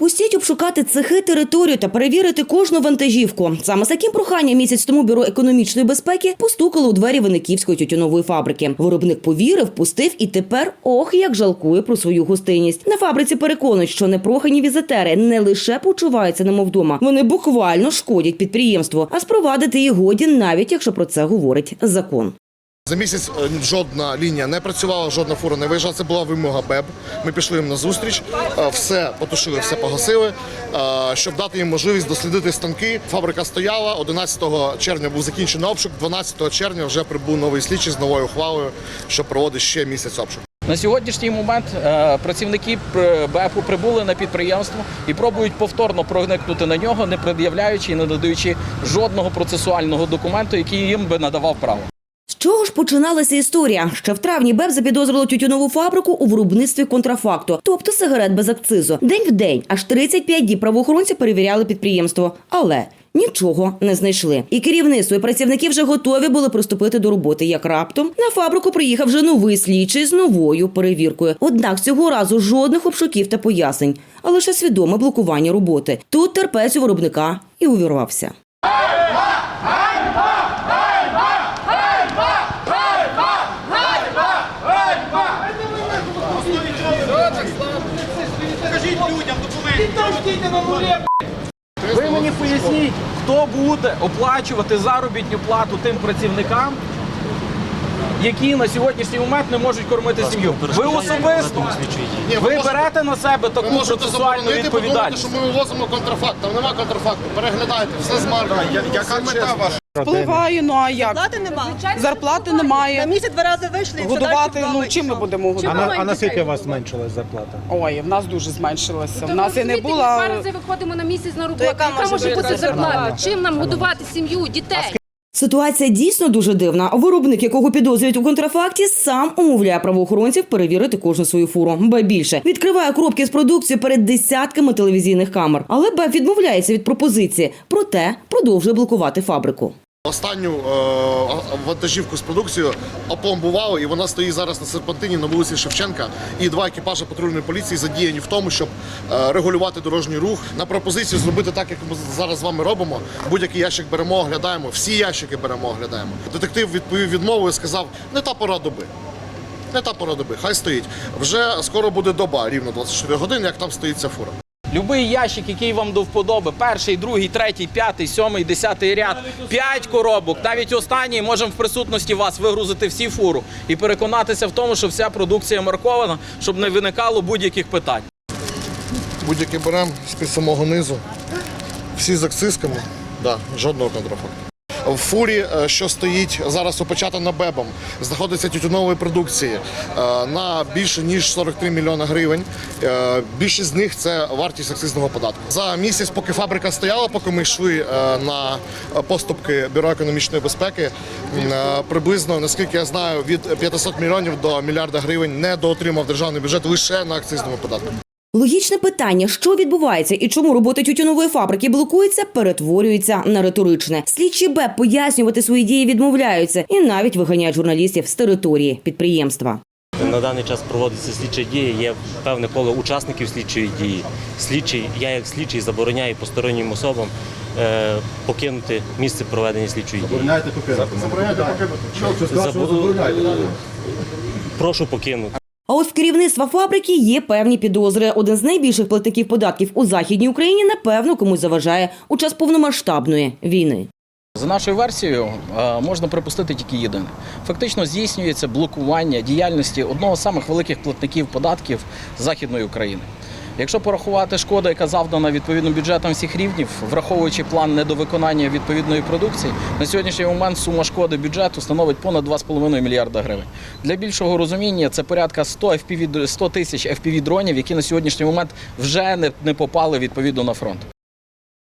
Пустіть обшукати цехи, територію та перевірити кожну вантажівку. Саме з таким проханням місяць тому бюро економічної безпеки постукало у двері Винниківської тютюнової фабрики. Виробник повірив, пустив і тепер ох як жалкує про свою гостинність. На фабриці переконують, що непрохані візитери не лише почуваються немов вдома, вони буквально шкодять підприємству, а спровадити її годі, навіть якщо про це говорить закон. За місяць е, жодна лінія не працювала, жодна фура не виїжджала. Це була вимога БЕБ. Ми пішли їм на зустріч, е, все потушили, все погасили, е, щоб дати їм можливість дослідити станки. Фабрика стояла. 11 червня був закінчений обшук. 12 червня вже прибув новий слідчий з новою ухвалою, що проводить ще місяць обшук. На сьогоднішній момент працівники пр- БЕПу прибули на підприємство і пробують повторно проникнути на нього, не пред'являючи і не надаючи жодного процесуального документу, який їм би надавав право. З чого ж починалася історія? Ще в травні БЕП запідозрило тютюнову фабрику у виробництві контрафакту, тобто сигарет без акцизу. День в день, аж 35 діб правоохоронці перевіряли підприємство, але нічого не знайшли. І керівництво і працівники вже готові були приступити до роботи. Як раптом на фабрику приїхав вже новий слідчий з новою перевіркою. Однак цього разу жодних обшуків та пояснень, а лише свідоме блокування роботи. Тут терпець у виробника і увірвався. Ви мені поясніть, хто буде оплачувати заробітну плату тим працівникам, які на сьогоднішній момент не можуть кормити сім'ю. Ви особисто ви берете на себе Ви таку можете процесуальну заборонити, подумати, відповідальність. що ми вивозимо контрафакт. Там нема контрафакту. Переглядайте, все з маркою. Яка мета ваша? Впливає, ну а як? Зарплати немає. Зарплати немає. На місяць два рази вийшли і все Годувати, ну вдома, чим ми що? будемо А, годувати? на, а наскільки у вас зменшилась зарплата? Ой, в нас дуже зменшилося. В нас і не було. Два рази виходимо на місяць на роботу. яка Яка, може може бути зарплата? Чим нам годувати сім'ю, дітей? Ситуація дійсно дуже дивна. Виробник, якого підозрюють у контрафакті, сам умовляє правоохоронців перевірити кожну свою фуру. Ба більше відкриває коробки з продукції перед десятками телевізійних камер. Але Б відмовляється від пропозиції, проте продовжує блокувати фабрику. Останню е, вантажівку з продукцією опломбували, і вона стоїть зараз на серпантині на вулиці Шевченка. І два екіпажі патрульної поліції задіяні в тому, щоб е, регулювати дорожній рух. На пропозицію зробити так, як ми зараз з вами робимо. Будь-який ящик беремо, оглядаємо, всі ящики беремо, оглядаємо. Детектив відповів відмовою сказав: не та пора доби. Не та пора доби, хай стоїть. Вже скоро буде доба, рівно 24 години, як там стоїть ця фура. Любий ящик, який вам до вподоби, перший, другий, третій, п'ятий, сьомий, десятий ряд, п'ять коробок, навіть останній можемо в присутності вас вигрузити всі фуру і переконатися в тому, що вся продукція маркована, щоб не виникало будь-яких питань. Будь-які беремо з-під самого низу. Всі з акцизками. Да, жодного контрафакту. В фурі, е, що стоїть зараз опечатана бебом, знаходиться тютюнової продукції е, на більше ніж 43 мільйони гривень. Е, Більшість з них це вартість акцизного податку. За місяць, поки фабрика стояла, поки ми йшли на поступки бюро економічної безпеки, приблизно, наскільки я знаю, від 500 мільйонів до мільярда гривень не доотримав державний бюджет лише на акцизному податку. Логічне питання, що відбувається і чому робота тютюнової фабрики блокується, перетворюється на риторичне. Слідчі БЕП пояснювати свої дії відмовляються і навіть виганяють журналістів з території підприємства. На даний час проводиться слідча дія, є певне коло учасників слідчої дії. Слідчий, я як слідчий забороняю постороннім особам е, покинути місце проведення слідчої дії. Забо- Прошу покинути. А ось керівництва фабрики є певні підозри. Один з найбільших платників податків у західній Україні напевно комусь заважає у час повномасштабної війни. За нашою версією, е, можна припустити тільки єдине. Фактично здійснюється блокування діяльності одного з самих великих платників податків Західної України. Якщо порахувати шкоду, яка завдана відповідно бюджетом всіх рівнів, враховуючи план недовиконання відповідної продукції, на сьогоднішній момент сума шкоди бюджету становить понад 2,5 мільярда гривень. Для більшого розуміння це порядка 100 FPV, 100 тисяч FPV дронів, які на сьогоднішній момент вже не попали відповідно на фронт.